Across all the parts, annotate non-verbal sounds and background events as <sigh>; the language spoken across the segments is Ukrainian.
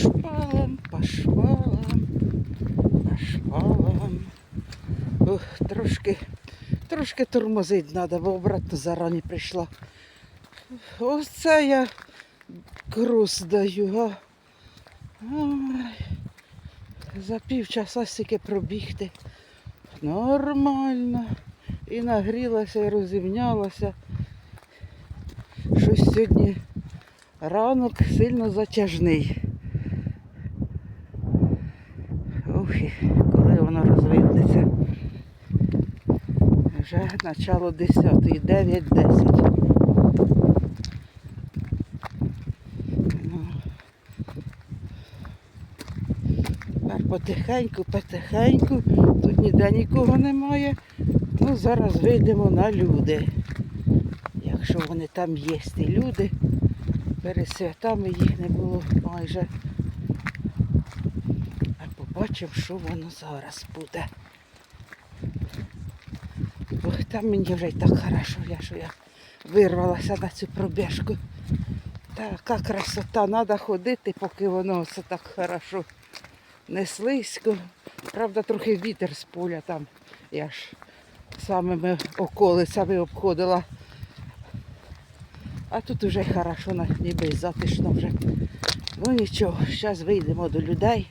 шпалам, по шпалам, по шпалам. Ух, трошки, трошки тормозить треба, бо обратно зарані прийшла. Ось це я крос даю, а. За півчаса стільки пробігти. Нормально. І нагрілася, і розімнялася. Щось сьогодні ранок сильно затяжний. Ох, і коли воно розвиднеться. Вже начало 10, 9-10. Ну, потихеньку, потихеньку. Тут ніде нікого немає. Ну, зараз вийдемо на люди. Якщо вони там є, ті люди. Перед святами їх не було майже. А побачимо, що воно зараз буде. Там мені вже й так хорошо, я, що я вирвалася на цю пробіжку. Така красота, треба ходити, поки воно все так хорошо. Не слизько. Правда, трохи вітер з поля там. Я ж самими околицями обходила. А тут уже хорошо, ніби затишно вже. Ну нічого, зараз вийдемо до людей.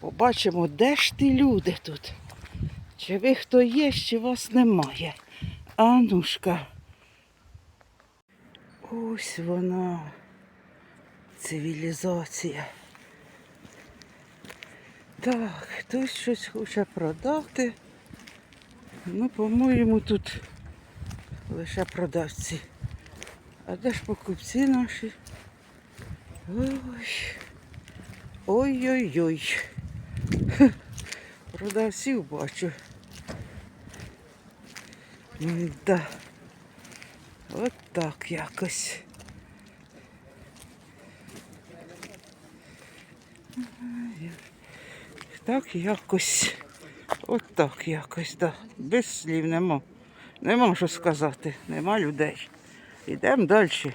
Побачимо, де ж ті люди тут. Чи ви хто є, чи вас немає. Анушка. Ось вона. Цивілізація. Так, хтось щось хоче продати. Ну, по-моєму, тут лише продавці. А де ж покупці наші? Ой. Ой-ой-ой. Продавців бачу. Да. От так якось. Так якось. От так якось, да. Без слів нема. Нема що сказати, нема людей. Йдемо далі.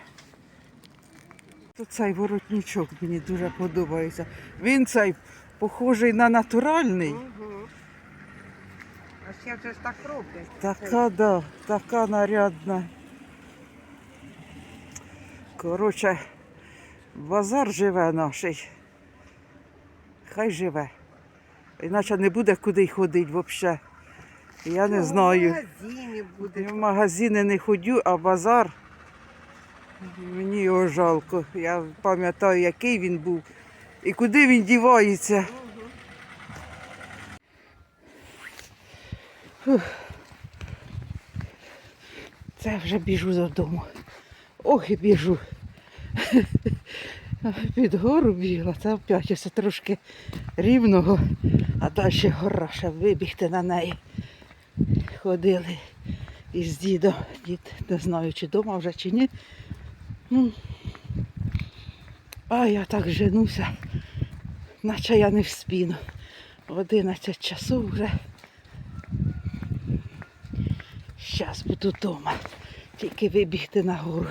Тут цей воротничок мені дуже подобається. Він цей похожий на натуральний. А ще вже ж так роблять. Така, да, така нарядна. Коротше, базар живе наш. Хай живе. Іначе не буде куди ходити взагалі. Я не знаю. В магазині буде. Я в магазини не ходю, а базар. Мені його жалко. Я пам'ятаю, який він був і куди він дівається. Це вже біжу додому. Ох і біжу. <laughs> Під гору бігла, це опять ось трошки рівного, а далі гора ще вибігти на неї. Ходили із дідом. Дід не знаю, чи вдома вже, чи ні. Ну, А я так женуся, наче я не вспіну. 11 часу вже. Зараз буду вдома. Тільки вибігти на гору.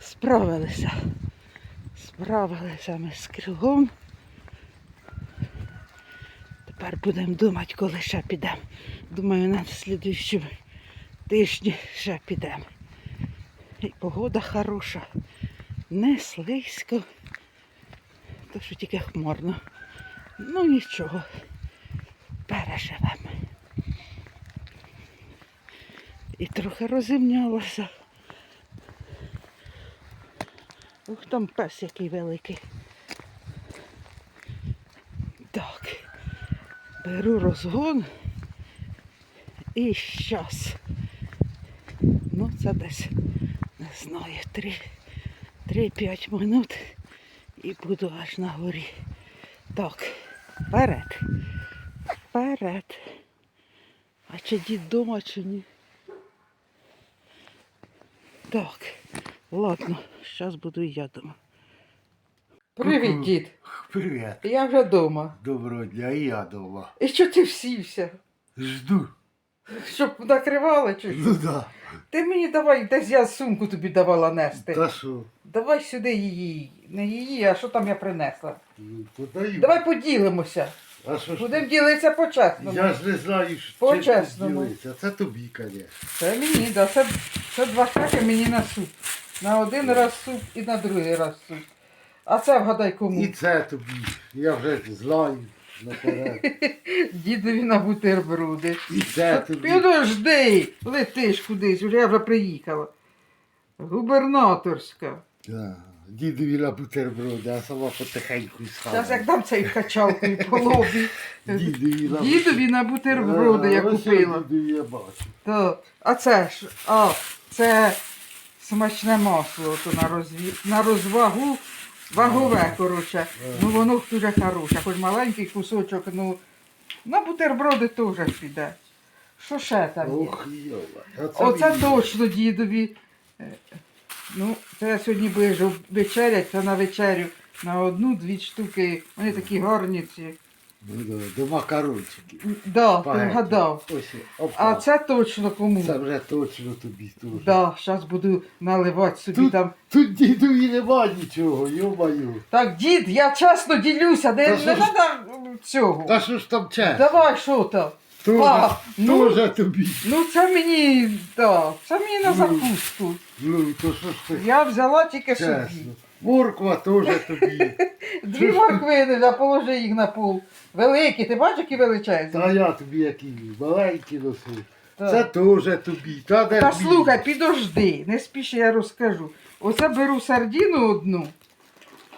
Справилися. Справилися ми з кругом. Тепер будемо думати, коли ще підемо. Думаю, на слідуючому тижні ще підемо. І погода хороша. Не слизько. То що тільки хмарно. Ну нічого. Переживемо. І трохи розімнялося. Ух, там пес який великий. Так. Беру розгон. І щас. Ну, це десь, не знаю, 3-5 минут і буду аж на горі. Так, вперед. Вперед. А чи дід вдома, чи ні? Так, ладно, зараз буду і я дома. Привіт, дід. Привіт. Я вже вдома. Доброго дня, і я дома. І що ти всівся? Жду. Щоб накривали чи що? Ну да. Ти мені давай, десь я сумку тобі давала нести. Та що? Давай сюди її. Не її, а що там я принесла. Ну, подаю. Давай поділимося. А що ж? Будемо ділитися по-чесному. Я ж не знаю, що По-чесному. чим. Це тобі, звісно. Це мені, да. Це, це два шаки мені на суп. На один раз суп і на другий раз суп. А це вгадай кому. І це тобі. Я вже знаю наперед. <laughs> Дідові на бутерброди. І це тобі. Підожди, летиш кудись, уже я вже приїхала. Губернаторська. Да. Дідові на бутерброди, а сама потихеньку Зараз як дам цей качалкою по лобі. Дідові на Дідові на бутерброди я купила. Дідові я бачу. То, а це ж, а, це смачне масло то на, розві... на розвагу, вагове, коротше. Ну воно дуже хороше, хоч маленький кусочок, ну на бутерброди теж піде. Що ще там є? Ох, йола. Оце точно дідові. Е, Ну, це я сьогодні будеш вечерять, це на вечерю. На одну-дві штуки. Вони такі гарні ці. Ну, да, до макарончиків. М, Да, ти вгадав. Ось, опа. А це точно кому. Це вже точно тобі теж. Да, зараз буду наливати собі Тут- там. Тут дідові нема нічого, йо-маю. Так, дід, я чесно ділюся, не, Та не ж- треба цього. Та що ж там чесно? Давай, що там? Тоже, па, ну. тоже тобі. Ну це мені, да, це мені на Ну. закуску. Ну, то що ж ти Я взяла тільки собі. чесно. Морква теж тобі. <laughs> Дві морквини, я положи їх на пол. Великі, ти бачиш, які величезні? Та я тобі які маленькі носив. Так. Це теж тобі. Та, де Та твій? слухай, підожди, не спіши, я розкажу. Оце беру сардіну одну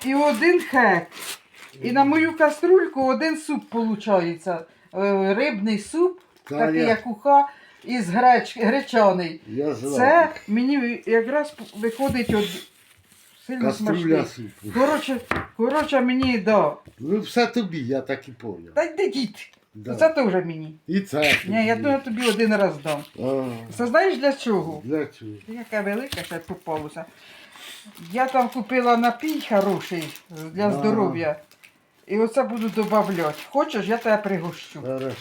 і один хек. І на мою каструльку один суп виходить. Рибний суп, Та такий я- як уха, із греч, гречаний. Я знаю. Це мені якраз виходить от сильно Каструля смачний. супу. Коротше, коротше, мені да. Ну все тобі, я так і поняв. Та йди дід. Да. Це теж мені. І це. Ні, я думаю, тобі один раз дам. А, Це знаєш для чого? Для чого? Яка велика ще попалася. Я там купила напій хороший для Ага. здоров'я. І оце буду додавати. Хочеш, я тебе пригощу, Хорошо.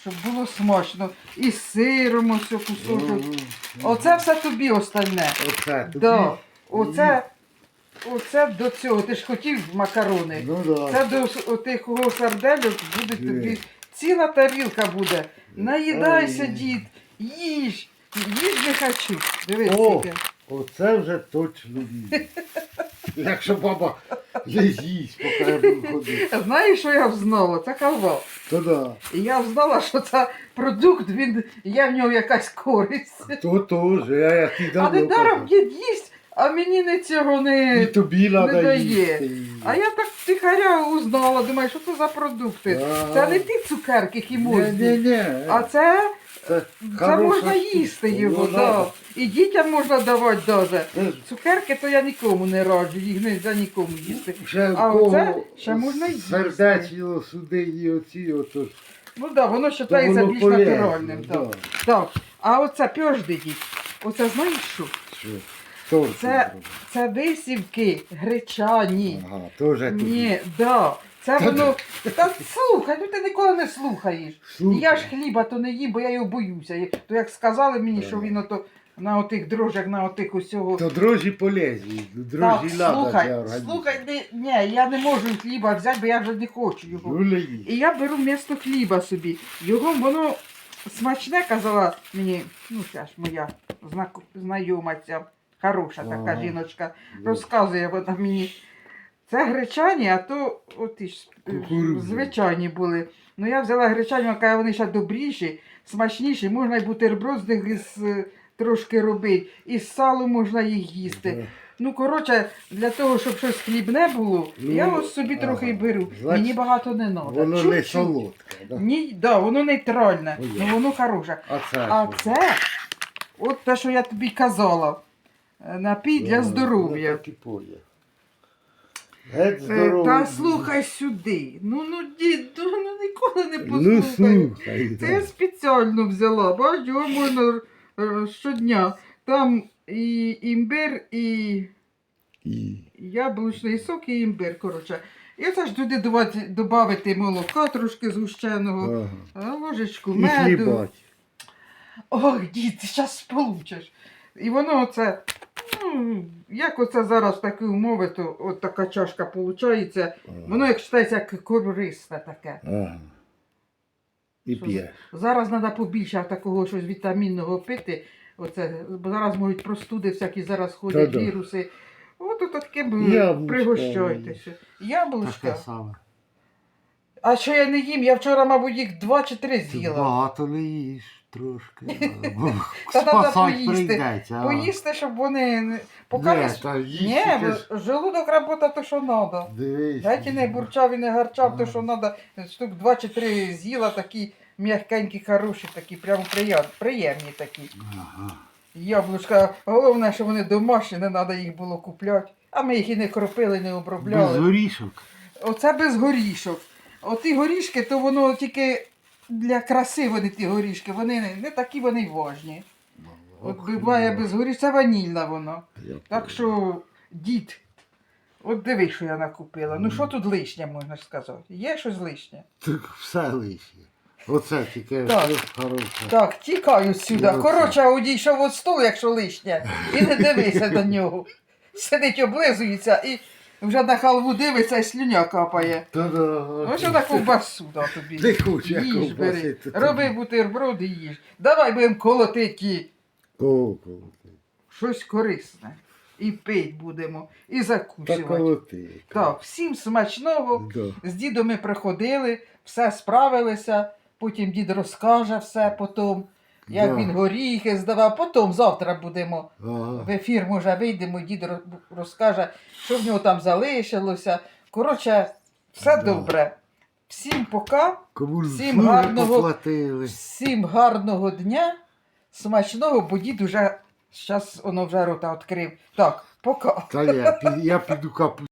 щоб було смачно. І з сиром ось кусочок. Оце все тобі остальне. Оце тобі. Да. Оце, оце до цього. Ти ж хотів макарони. Ну да. Це до отих сардельок буде Ні. тобі ціла тарілка буде. Наїдайся, Ой. дід, їж. Їж не хочу. Дивись, О! скільки. Оце вже точно він. <laughs> Якщо баба не з'їсть, поки я буду ходити. Знаєш, що я взнала? Це халва. То да. І я взнала, що це продукт, він є в нього якась користь. То теж, я як і А казав. дід їсть, а мені не цього І не. тобі треба дає. їсти. А я так тихаря узнала, думаю, що це за продукти. А. Це не ті цукерки, які Ні-ні-ні. А це, Це, це хороша можна їсти його, Ну, да. І дітям можна давати даже. Це Цукерки то я нікому не раджу, їх не за нікому їсти. Ще А кого оце ще можна їсти. Сердечні суди і оці, ото ж. Ну так, да, воно вважається воно більш полезно, натуральним. да. Так. так. А оце пьожди дід. Оце знаєш що? Що? Це, це висівки гречані. Ага, теж тобі. Ні, да. Це воно. Та слухай, ну ти ніколи не слухаєш. Слухай. Я ж хліба то не їм, бо я його боюся. І То як сказали мені, що він ото на отих дрожжах, на отих усього. То дрожжі полезні, Так, дрожжі для слухай, організму. слухай, не, ні, я не можу хліба взяти, бо я вже не хочу його. Ну, не їсть. І я беру місто хліба собі. Його воно смачне, казала мені, ну ця ж моя знак- знайома ця, хороша така Ага. жіночка, розказує вона мені. Це гречані, а то оті ж е, Кукурудзяні. звичайні були. Ну я взяла гречані, каже, вони ще добріші, смачніші, можна й бутерброд з них із, е, трошки робити, і з салом можна їх їсти. да. Ну, коротше, для того, щоб щось хлібне було, Ну, я ось собі ага. трохи й беру. Значить, Мені багато не треба. Воно не солодке, да? Ні, да, воно нейтральне, Ой, ну воно хороше. А це А що? це, от те, що я тобі казала, е, напій для здоров'я. я так і. Геть Е, здоровий. Та слухай сюди. Ну, ну, діду, ну ніколи не Ну послухаю. слухай. Це я спеціально взяла, бач, його можна е, щодня. Там і імбир, і І... яблучний сок, і імбир, коротше. І це ж туди додати молока трошки згущеного, Ага. а, ложечку І меду. хлібать. Ох, дід, ти зараз получиш. І воно оце, ну, як оце зараз такі умови, то от така чашка виходить. Воно як вважається, як корисне таке. Ага. І Що п'є. Зараз треба побільше такого щось вітамінного пити. Оце, бо зараз можуть простуди всякі, зараз ходять Та-да. віруси. От от таким Яблучка пригощайтеся. Яблучка. Таке саме. А що я не їм? Я вчора, мабуть, їх два чи три Ти з'їла. багато не їж трошки. <laughs> бо Та треба Спасать поїсти. прийдеться. а. Поїсти, щоб вони. не- Де, та їсть Ні, желудок робота то, що треба. Дивись. Геть і не бурчав і не гарчав, то що треба. Штук два чи три з'їла, такі м'якенькі, хороші, такі, прямо приємні, приємні такі. Ага. Яблучка. Головне, що вони домашні, не треба їх було купляти. А ми їх і не кропили, не Без обробляли. горішок. Оце без горішок. Оті горішки, то воно тільки для краси вони ті горішки, вони не, не такі вони й важні. От буває ну, без горішка, це ванільна воно. Так що, дід, от диви, що я накупила. Ну що тут лишнє, можна ж сказати? Є щось лишнє? Так все лишнє. Оце тільки Так. хороше. Так, тікаю сюди. Ну, Коротше, одійшов від столу, якщо лишнє, і не дивися до нього. Сидить, облизується і вже на халву дивиться і слюня капає. Та-да. Ось вона ковбасу да, тобі. Ти хочеш як Їж ковбаси, бери. то Роби бутерброди і їж. Давай будемо колотити щось корисне. І пить будемо, і Та закусувати. колоти. Так, всім смачного. Да. З дідом ми приходили, все справилися, потім дід розкаже все потім, як Да. він горіхи здавав. Потім завтра будемо Ага. в ефір, може, вийдемо, дід роз- розкаже, що в нього там залишилося. Коротше, все Да. добре. Всім пока, Кому Всім гарного- поплатили. всім гарного дня, смачного, бо дід уже зараз воно вже рота відкрив. Так, пока. Та я, пі- я піду капу